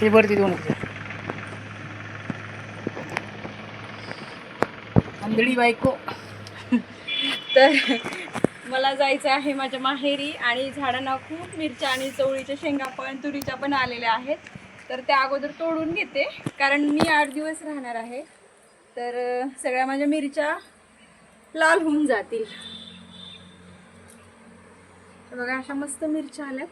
ते वरती दोन आंधळी बायको. तर मला जायचं आहे माझ्या माहेरी आणि झाडांना खूप मिरच्या आणि चवळीच्या शेंगा पण तुरीच्या पण आलेल्या आहेत. तर त्या अगोदर तोडून घेते कारण मी आठ दिवस राहणार आहे. तर सगळ्या माझ्या मिरच्या लाल होऊन जातील. बघा अशा मस्त मिरच्या आल्यात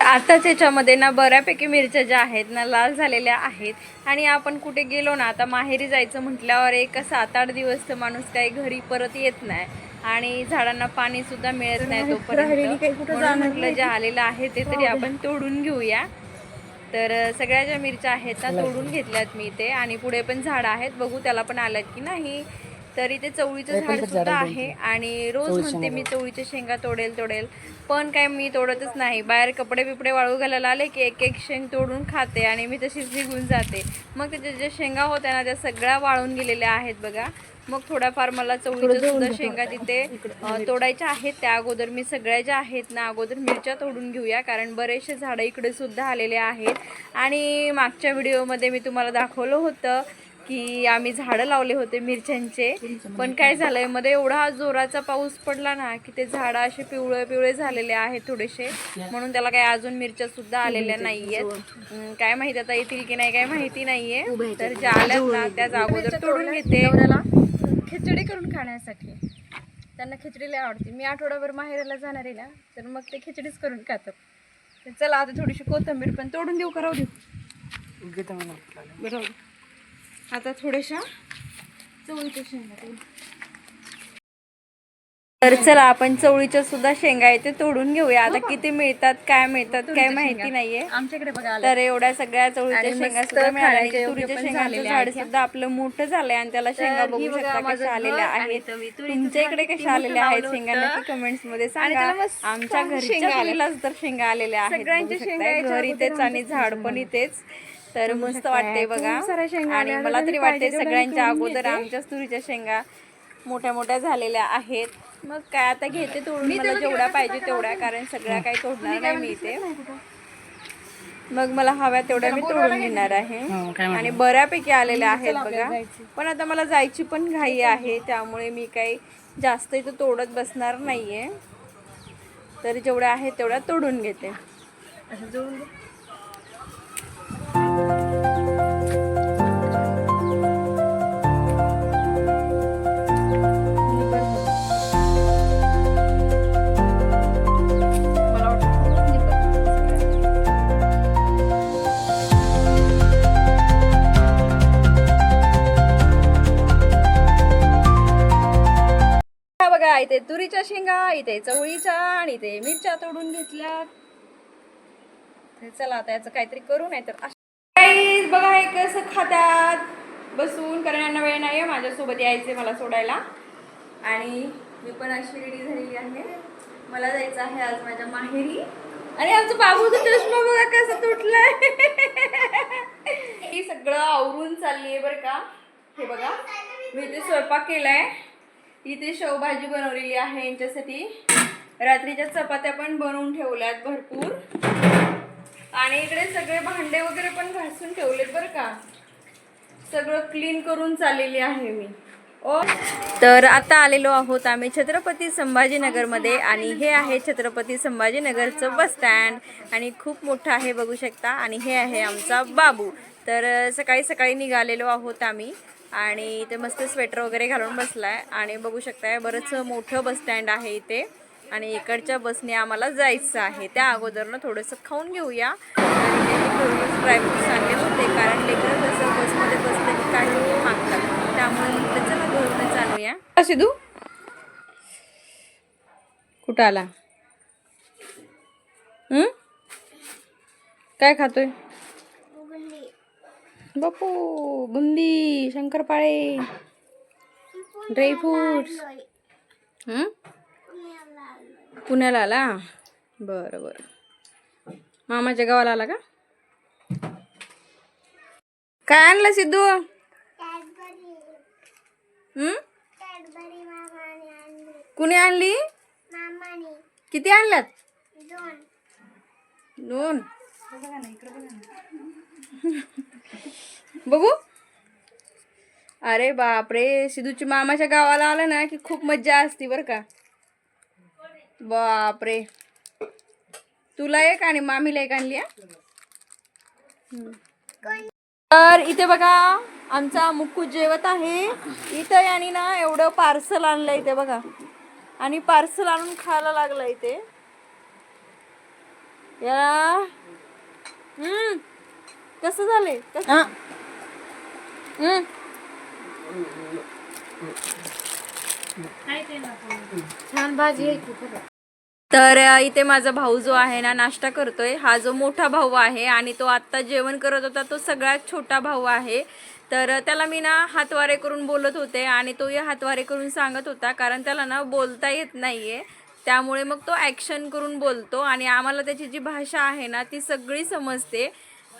आता त्याच्यामध्ये ना बऱ्यापैकी मिरच्या ज्या आहेत ना लाल झालेल्या आहेत. आणि आपण कुठे गेलो ना आता माहेरी जायचं म्हटल्यावर एक सात आठ दिवस तर माणूस काही घरी परत येत नाही. आणि झाडांना पाणी सुद्धा मिळत नाही तोपर्यंत. म्हटलं जे आलेलं आहे ते तरी आपण तोडून घेऊया. तर सगळ्या ज्या मिरच्या आहेत त्या तोडून घेतल्यात मी ते आणि पुढे पण झाड आहेत. बघू त्याला पण आल्यात की नाही. तर इथे चवळीचं झाड सुद्धा आहे आणि रोज म्हणते मी चवळीच्या शेंगा तोडेल तोडेल. पण काय मी तोडतच नाही. बाहेर कपडे बिपडे वाळू घालायला आले की एक एक शेंग तोडून खाते आणि मी तशीच निघून जाते. मग त्याच्या ज्या शेंगा होत्या ना त्या सगळ्या वाळून गेलेल्या आहेत बघा. मग थोड्याफार मला चवळीच्या सुद्धा शेंगा तिथे तोडायच्या आहेत. त्या अगोदर मी सगळ्या ज्या आहेत ना अगोदर मिरच्या तोडून घेऊया कारण बरेचसे झाडं इकडे सुद्धा आलेले आहेत. आणि मागच्या व्हिडिओमध्ये मी तुम्हाला दाखवलं होतं की आम्ही झाडं लावले होते मिरच्यांचे. पण काय झालंयमध्ये एवढा जोराचा पाऊस पडला ना की ते झाडं असे पिवळे पिवळे झालेले आहेत थोडेसे. म्हणून त्याला काही अजून मिरच्या सुद्धा आलेल्या नाहीयेत. काय माहिती आता येतील की नाही काय माहिती नाहीये. तर ज्या आल्यात ना त्याच अगोदर तोडून घेते. खिचडी करून खाण्यासाठी. त्यांना खिचडी लय आवडते. मी आठवडाभर माहेराला जाणार आहे ना तर मग ते खिचडीच करून खातात. तर चला आता थोडीशी कोथिंबीर पण तोडून देऊ करावं देऊ बरोबर आता थोड्याशा चवळीच्या शेंगा. तर चला आपण चवळीच्या सुद्धा शेंगा ते तोडून घेऊया. आता किती मिळतात काय मिळतात काय माहिती नाहीये. आमच्याकडे बघा तर एवढ्या सगळ्या चवळीच्या आणि शेंगा मस्त सुद्धा मिळाल्या. खाण्याच्या तुरीच्या पण शेंगाचं झालेल्या झाड आहेत ह्या. सुद्धा आपलं मोठं झालंय आणि त्याला शेंगा ही बघू बघा शकता माझं कशा आलेल्या घर आणि आहेत. तुरीचं तुमच्या झाड इकडे किती कशा आलेल्या आहेत लावलं शेंगा होतं. नक्की कमेंट्समध्ये सांगा. त्याला मस्त आमच्या घरच्या शेंगा आल्या. तुरीलाच तर शेंगा आलेल्या आहेत. सगळ्यांच्या बघू शेंगा शकताय. घर इथेच आणि झाड पण इथेच. तर मस्त वाटते बघा. आणि. मला तरी वाटते सगळ्यांच्या अगोदर घेते. आमच्याच तुरीच्या शेंगा मोठ्या मोठ्या झालेल्या आहेत. मग काय आता घेते तोडून. मला जेवढ्या पाहिजे तेवढ्या कारण सगळ्या काही तोडणार नाही मी इथे मग मला हव्या तेवढ्या मी तोडून घेणार आहे. हो, काय आणि बऱ्यापैकी आलेल्या आहेत बघा. पण आता मला जायची पण घाई आहे. त्यामुळे मी काही जास्त इथं तोडत बसणार नाहीये. तर जेवढ्या आहेत तेवढ्या तोडून घेते. बघा इथे तुरीच्या शेंगा इथे चवळीच्या आणि इथे मिरच्या तोडून घेतल्या. चला आता याचं काहीतरी करू नाही तर बघा हे कसं खात्यात बसून कारण यांना वेळ नाही आहे माझ्यासोबत यायचे मला सोडायला. आणि मी पण अशी रेडी झालेली आहे. मला जायचं आहे आज माझ्या माहेरी. आणि आमचं बाबूचा चष्मा बघा कसं तुटलाय. हे सगळं आवरून चालली आहे बरं का. हे बघा मी इथे स्वयंपाक केलाय. इथे शेवभाजी बनवलेली आहे. यांच्यासाठी रात्रीच्या चपात्या पण बनवून ठेवल्यात भरपूर. आणि इकडे सगळे भांडे वगैरे पण घासून ठेवलेत बरं का. सगळं क्लीन करून चाललेली आहे मी. ओ. तर आता आलेलो आहोत आम्ही छत्रपती संभाजीनगरमध्ये आणि हे आहे छत्रपती संभाजीनगरचं बस स्टँड आणि खूप मोठं आहे बघू शकता. आणि हे आहे आमचा बाबू. तर सकाळी सकाळी निघालेलो आहोत आम्ही. आणि इथे मस्त स्वेटर वगैरे घालून बसलाय. आणि बघू शकताय बरंच मोठं बस स्टँड आहे इथे. आणि इकडच्या बसने आम्हाला जायचं आहे. त्या अगोदरनं थोडंसं खाऊन घेऊया. आणि त्यांनी ड्रायव्हर ड्रायफ्रूट्स होते कारण लेकरं कसं बसमध्ये बसलं की काही मागतात. त्यामुळे म्हटलं चला घरूनच आणूया असे तू कुठं आला? काय खातोय? बापू बुंदी शंकरपाळे ड्रायफ्रूट्स. पुण्याला आला? बरं बरं. मामाच्या गावाला आला का? काय आणलं सिद्धू? कुणी आणली? किती आणल्यात? दोन. बघू. अरे बापरे सिद्धूची मामाच्या गावाला आलं ना की खूप मज्जा असती बरं का. बापरे. तुला एक आणि मामीला एक आणली तर इथे बघा आमचा मुक्कू जेवत आहे. इथं यांनी ना एवढं पार्सल आणलं इथे बघा. आणि पार्सल आणून खायला लागलं इथे. या. हम्म. कसं झालंय? हम्म. छान भाजी आहे की खरं. तर अ, इथे माझा भाऊ जो आहे ना नाश्ता करतोय. हा जो मोठा भाऊ आहे आणि तो आत्ता जेवण करत होता तो सगळ्यात छोटा भाऊ आहे. तर अ, त्याला मी ना हातवारे करून बोलत होते आणि तो या हातवारे करून सांगत होता कारण त्याला ना बोलता येत नाहीये. त्यामुळे मग तो ॲक्शन करून बोलतो आणि आम्हाला त्याची जी भाषा आहे ना ती सगळी समजते.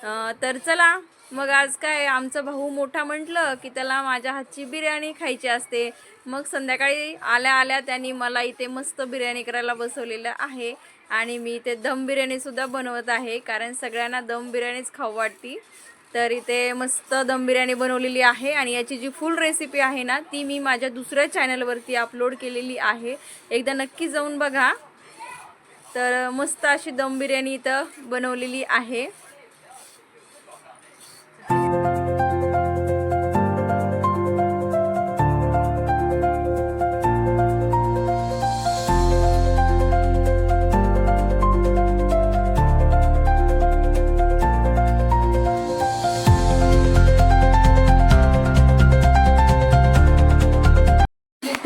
तर चला मग आज काय आमचा भाऊ मोठा म्हटलं की त्याला माझ्या हातची बिर्याणी खायची असते. मग संध्याकाळी आल्या आल्या त्यांनी मला इथे मस्त बिर्याणी करायला बसवलेलं आहे. आणि मी इथे दम बिर्याणीसुद्धा बनवत आहे कारण सगळ्यांना दम बिर्याणीच खाऊ वाटती. तर इथे मस्त दम बिर्याणी बनवलेली आहे आणि याची जी फुल रेसिपी आहे ना ती मी माझ्या दुसऱ्या चॅनलवरती अपलोड केलेली आहे. एकदा नक्की जाऊन बघा. तर मस्त अशी दम बिर्याणी इथं बनवलेली आहे.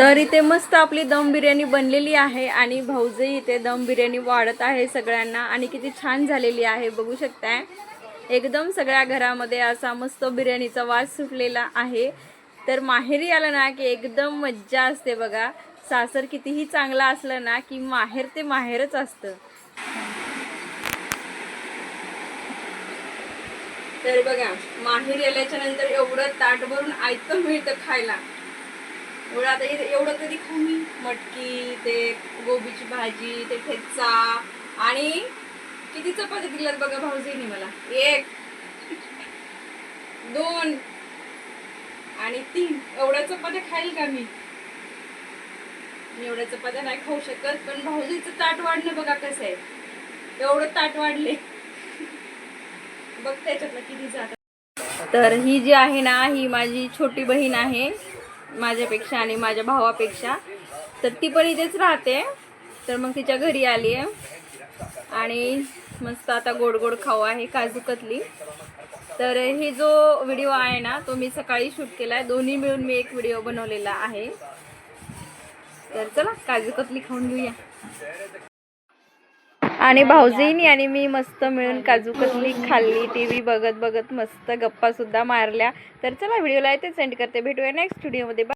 तर इथे मस्त आपली दम बिर्याणी बनलेली आहे आणि भाऊजही इथे दम बिर्याणी वाढत आहे सगळ्यांना आणि किती छान झालेली आहे बघू शकताय. एकदम सगळ्या घरामध्ये असा मस्त बिर्याणीचा वास सुटलेला आहे. तर माहेरी आलं ना की एकदम मज्जा असते बघा. सासर कितीही चांगला असलं ना की माहेर ते माहेरच असतं. तर बघा माहेर आल्याच्यानंतर एवढं ताट भरून ऐकतं मिळतं खायला. एवढं आता एवढं कधी खाऊ मी? मटकी ते गोबीची भाजी ते ठेचा आणि किती चपात्या दिल्यात बघा भाऊजीने मला? एक दोन आणि तीन. एवढ्या चपात्या खाईल का मी? मी एवढ्या चपात्या नाही खाऊ शकत पण भाऊजीचं ताट वाढणं बघा कसं आहे. एवढं ताट वाढले. बघ त्याच्यातलं किती जात तर ही जी आहे ना ही माझी छोटी बहीण आहे. माझ्यापेक्षा आणि माझ्या भावापेक्षा. तर ती पण इथेच राहते. तर मग तिच्या घरी आली आहे. आणि मस्त आता गोड गोड खाऊ आहे काजू कतली. तर हे जो व्हिडिओ आहे ना तो मी सकाळी शूट केला आहे दोन्ही मिळून मी एक व्हिडिओ बनवलेला आहे. तर चला काजू कतली खाऊन घेऊया. आणि भाऊजीनी आणि मी मस्त मिळून काजू कसली खाल्ली टी व्ही बघत बघत मस्त गप्पा सुद्धा मारल्या. तर चला व्हिडिओला येते सेंड करते. भेटूया नेक्स्ट व्हिडिओमध्ये